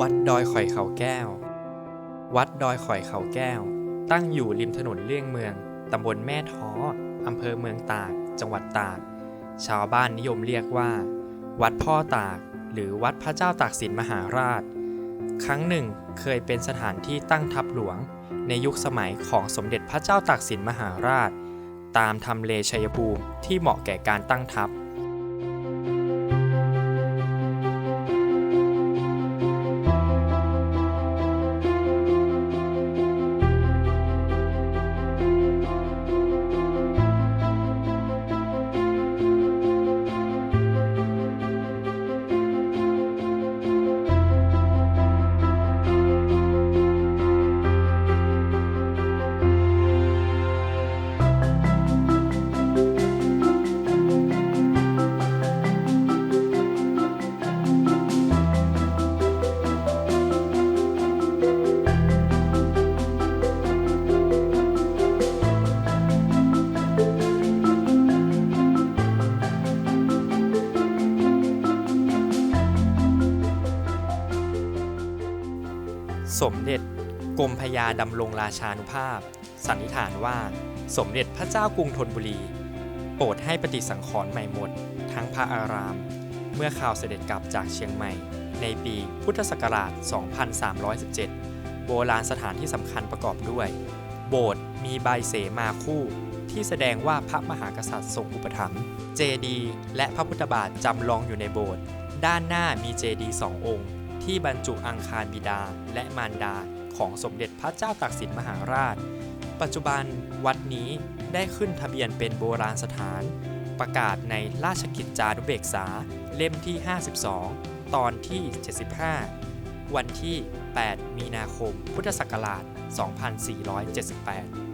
วัดอยข่อยเขาแก้ว วัดดอยข่อยเขาแก้ว ตั้งอยู่ริมถนนเลี่ยงเมือง ตำบลแม่ท้อ อำเภอเมืองตาก จังหวัดตาก ชาวบ้านนิยมเรียกว่า วัดพ่อตาก หรือวัดพระเจ้าตากสินมหาราช ครั้งหนึ่งเคยเป็นสถานที่ตั้งทัพหลวง ในยุคสมัยของสมเด็จพระเจ้าตากสินมหาราช ตามทำเลชัยภูมิที่เหมาะแก่การตั้งทัพ สมเด็จกรมพยาดำรงราชานุภาพ สันนิษฐานว่า สมเด็จพระเจ้ากรุงธนบุรี โปรดให้ปฏิสังขรณ์ใหม่หมด ทั้งพระอาราม เมื่อข่าวเสด็จกลับจากเชียงใหม่ ในปีพุทธศักราช 2317 โบราณสถานที่สำคัญประกอบด้วย โบสถ์มีใบเสมาคู่ที่แสดงว่าพระมหากษัตริย์ทรงอุปถัมภ์ เจดียและพระพุทธบาทจำลองอยู่ในโบสถ์ ด้านหน้ามีเจดียสององค์ ที่บรรจุอังคารบิดาและมารดาของสมเด็จพระเจ้าตากสินมหาราช ปัจจุบันวัดนี้ได้ขึ้นทะเบียนเป็นโบราณสถาน ประกาศในราชกิจจานุเบกษาเล่มที่ 52 ตอนที่ 75 วันที่ 8 มีนาคม พุทธศักราช 2478